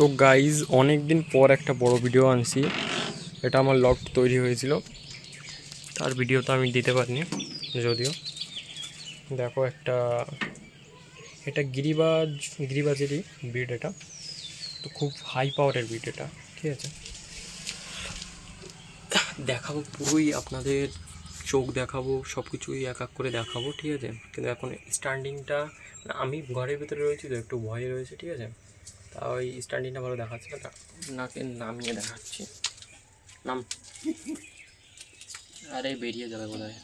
তো গাইজ অনেক দিন পর একটা বড় ভিডিও আনছি। এটা আমার লফট তৈরি হয়েছিল। তার ভিডিও তো আমি দিতে পারিনি, যদিও। দেখো একটা, এটা গিরিবাজ, গিরিবাজেরই বিট এটা। তো খুব হাই পাওয়ারের বিট এটা, ঠিক আছে? দেখাবো পুরোই আপনাদের, চোখ দেখাবো সব কিছুই এক এক করে দেখাবো, ঠিক আছে? কিন্তু এখন স্ট্যান্ডিংটা আমি ঘরের ভিতরে রয়েছি তো, একটু ভয়ে রয়েছে, ঠিক আছে? তা ওই স্ট্যান্ডিংটা ভালো দেখাচ্ছে না নাকে নামিয়ে দেখাচ্ছি। নাম। আরে বেরিয়ে যাবে বোধ হয়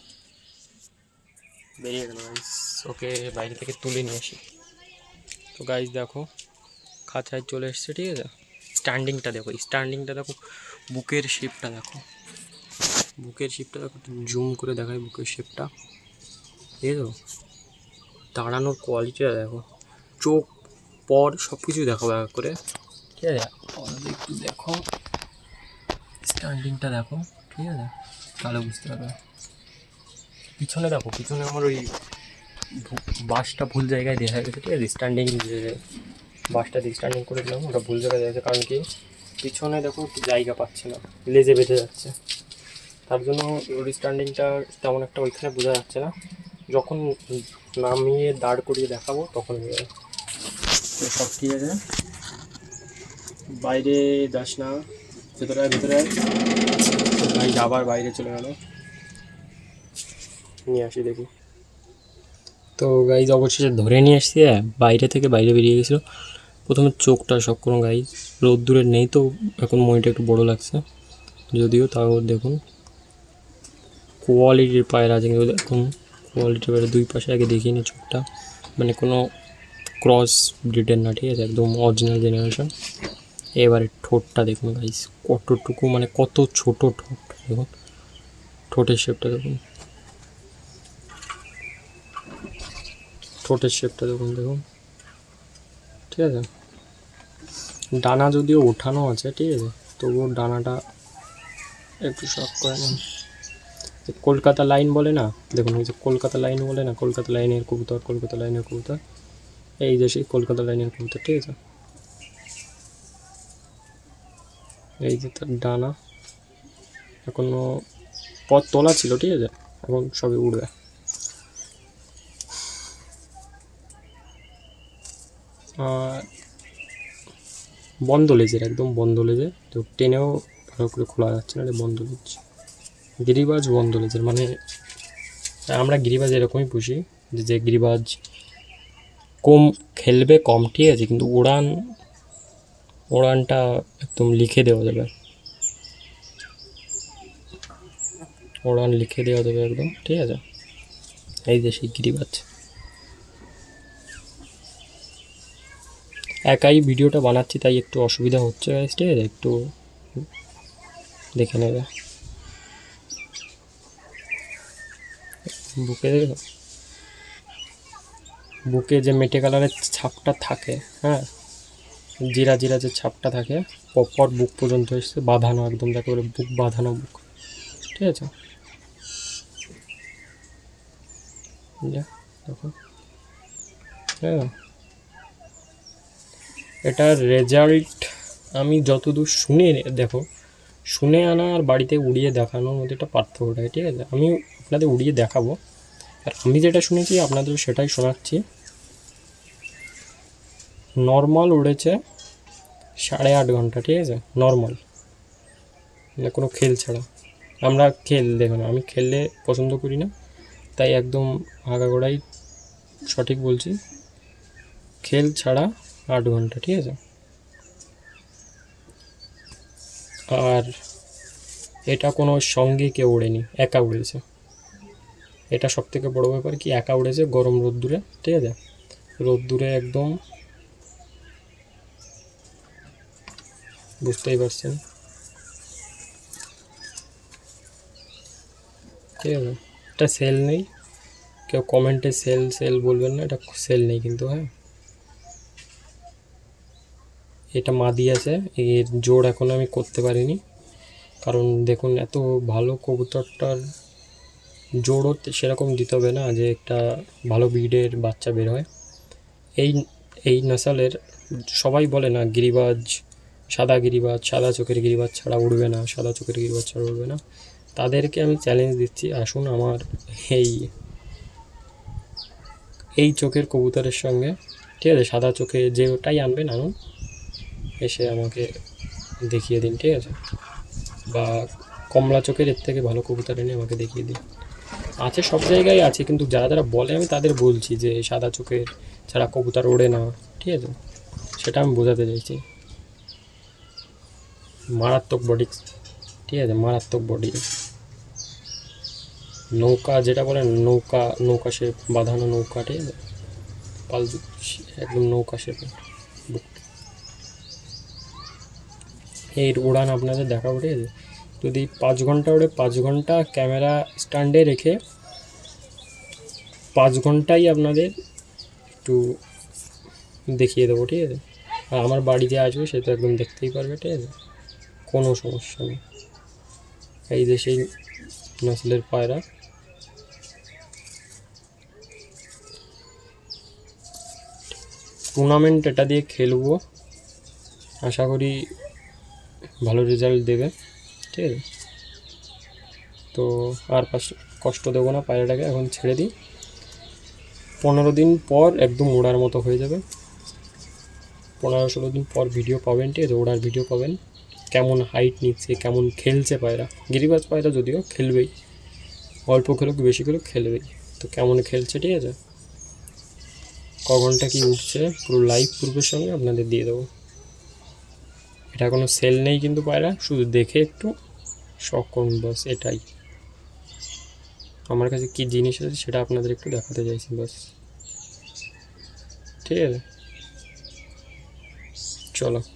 বেরিয়ে গেল গাইস ওকে বাইরে থেকে তুলে নিয়ে আসি। তো গাইস দেখো খাঁচায় চলে এসছে ঠিক আছে? স্ট্যান্ডিংটা দেখো স্ট্যান্ডিংটা দেখো বুকের শেপটা দেখো। বুকের শেপটা দেখো জুম করে দেখায় বুকের শেপটা ঠিক আছে? দাঁড়ানোর কোয়ালিটিটা দেখো। চোখ পর সব কিছু দেখো এক করে। ঠিক আছে? আমাদের একটু দেখো। স্ট্যান্ডিংটা দেখো, ঠিক আছে? তাহলে বুঝতে পারবে। পিছনে দেখো, পিছনে আমার ওই বাসটা ভুল জায়গায় দেখা গেছে, ঠিক আছে? স্ট্যান্ডিং বাসটা দিয়ে স্ট্যান্ডিং করে দিলাম, ওটা ভুল জায়গায় দেখা কারণ কি? পিছনে দেখো জায়গা পাচ্ছে না, লেজে বেঁধে যাচ্ছে। তার জন্য ওর স্ট্যান্ডিংটা তেমন একটা ওইখানে বোঝা যাচ্ছে না। যখন নামিয়ে দাঁড় করিয়ে দেখাবো, তখন তো সব ঠিক আছে। বাইরে যাস না ভেতরে ভেতরে। ভাই আবার বাইরে চলে গেল। নিয়ে আসি দেখি। তো গাইজ অবশেষে ধরে নিয়ে আসছি হ্যাঁ, বাইরে থেকে বাইরে বেরিয়ে গেছিল। প্রথমে চোখটা সব কোনো গাইজ রোদ্দুরে নেই তো এখন মইটা একটু বড় লাগছে। যদিও তাও দেখুন কোয়ালিটির পায়ের আছে কিন্তু কোয়ালিটির পায়ের দুই পাশে আগে দেখিনি চোখটা। মানে কোনো ক্রস ব্রিডের না, ঠিক আছে? একদম অরিজিনাল জেনারেশন এবারে ঠোঁটটা দেখুন গাইস কতটুকু মানে কত ছোট ঠোঁট, দেখুন। ঠোঁটের শেপটা দেখুন। ঠোঁটের শেপটা দেখুন দেখুন। ঠিক আছে? ডানা যদিও ওঠানো আছে, ঠিক আছে? তবুও ডানাটা একটু শখ করে নেন। কলকাতা লাইন বলে না? দেখুন ওই যে কলকাতা লাইন বলে না? কলকাতা লাইনের কবুতর, কলকাতা লাইনের কবুতর। এই যে সেই কলকাতা লাইনের কবুতর ঠিক আছে? এই যে তার ডানা, এখনও পথ তোলা ছিল, ঠিক আছে? এখন সবই উড়বে। আর বন্ধ লেজের একদম বন্ধ লেজে তো টেনেও ভালো করে খোলা যাচ্ছে না বন্ধ লেজ গিরিবাজ বন্ধ লেজের মানে আমরা গিরিবাজ এরকমই পুষি যে গিরিবাজ কম খেলবে, কম, ঠিক আছে, কিন্তু উড়ান, উড়ানটা একদম লিখে দেওয়া যাবে। উড়ান লিখে দেওয়া যাবে একদম, ঠিক আছে? এই যে সেই গিরিবাজ। একাই ভিডিওটা বানাচ্ছি, তাই একটু অসুবিধা হচ্ছে ঠিক আছে? একটু দেখে নেবে। বুকে বুকে যে মেটে কালারের ছাপটা থাকে হ্যাঁ? জিরা জিরা যে ছাপটা থাকে পপর বুক পর্যন্ত এসছে, বাঁধানো একদম যাকে বলে বুক বাঁধানো বুক। ঠিক আছে? দেখো। হ্যাঁ? এটার রেজাল্ট আমি যতদূর শুনে দেখো, শুনে আনা আর বাড়িতে উড়িয়ে দেখানোর মধ্যে একটা পার্থক্য থাকে ঠিক আছে? আমি আপনাদের উড়িয়ে দেখাবো। আর আমি যেটা শুনেছি আপনাদের সেটাই শোনাচ্ছি। নর্মাল উড়েছে সাড়ে আট ঘণ্টা, ঠিক আছে? নর্মাল। মানে কোনো খেল ছাড়া। আমরা খেল দেখুন আমি খেললে পছন্দ করি না, তাই একদম আগাগোড়াই সঠিক বলছি। খেল ছাড়া আট ঘণ্টা, ঠিক আছে? আর এটা কোনো সঙ্গে কেউ ওড়েনি, একা উড়েছে। এটা সব থেকে বড়ো ব্যাপার কি, একা উড়েছে গরম রোদ্দুরে, ঠিক আছে? রোদ্দুরে একদম বুঝতেই পারছেন। ঠিক আছে এটা সেল নেই। কেউ কমেন্টে সেল সেল বলবেন না, এটা সেল নেই কিন্তু হ্যাঁ। এটা মাদি আছে, এর জোড় এখন আমি করতে পারিনি। কারণ দেখুন, এত ভালো কবুতরটার জোড়ও তে- সেরকম দিতে হবে না, যে একটা ভালো ব্রিডের বাচ্চা বের হয়। এই এই নাসালের সবাই বলে না, গিরিবাজ সাদা গিরিবাজ, সাদা চোখের গিরিবাজ ছাড়া উড়বে না, সাদা চোখের গিরিবাজ ছাড়া উড়বে না। তাদেরকে আমি চ্যালেঞ্জ দিচ্ছি, আসুন আমার এই এই চোখের কবুতরের সঙ্গে, ঠিক আছে, সাদা চোখে যে ওটাই আনবেন, আনুন। এসে আমাকে দেখিয়ে দিন, ঠিক আছে? বা কমলা চোখের এর থেকে ভালো কবুতর এনে আমাকে দেখিয়ে দিন। আছে, সব জায়গায় আছে, কিন্তু যারা যারা বলে আমি তাদের বলছি যে সাদা চোখের ছাড়া কবুতর ওড়ে না, ঠিক আছে? সেটা আমি বোঝাতে চাইছি। মারাত্মক বডি ঠিক আছে? মারাত্মক বডি নৌকা, যেটা বলে নৌকা নৌকা সে বাঁধানো নৌকা, ঠিক আছে? পাল একদম নৌকা শেপে এই উড়ান আপনাদের দেখাবো, ঠিক আছে? যদি পাঁচ ঘণ্টা ওড়ে, পাঁচ ঘণ্টা ক্যামেরা স্ট্যান্ডে রেখে পাঁচ ঘন্টাই আপনাদের একটু দেখিয়ে দেবো, ঠিক আছে? আর আমার বাড়ি যে আসবে, সে তো একদম দেখতেই পারবে, ঠিক আছে? কোনো সমস্যা নেই। এই যে সেই নসলের পায়রা। টুর্নামেন্ট এটা দিয়ে খেলব। আশা করি ভালো রেজাল্ট দেবে। ঠিক আছে? তো আর কষ্ট দেবো না পায়রাটাকে, এখন ছেড়ে দিই। পনেরো দিন পর একদম ওড়ার মতো হয়ে যাবে। পনেরো ষোলো দিন পর ভিডিও পাবেন, ঠিক আছে? ওড়ার ভিডিও পাবেন। কেমন হাইট নিচ্ছে, কেমন খেলছে পায়রা। গিরিবাজ পায়রা যদিও খেলবেই, অল্প খেলুক, বেশি খেলুক, খেলবেই। তো কেমন খেলছে, ঠিক আছে? ক ঘণ্টা কি উঠছে, পুরো লাইভ প্রুফের সঙ্গে আপনাদের দিয়ে দেবো। এটা কোনো সেল নেই কিন্তু পায়রা, শুধু দেখে একটু শখ করুন, বাস এটাই। আমার কাছে কী জিনিস আছে সেটা আপনাদের একটু দেখাতে চাইছি, বাস। ঠিক আছে? চলো।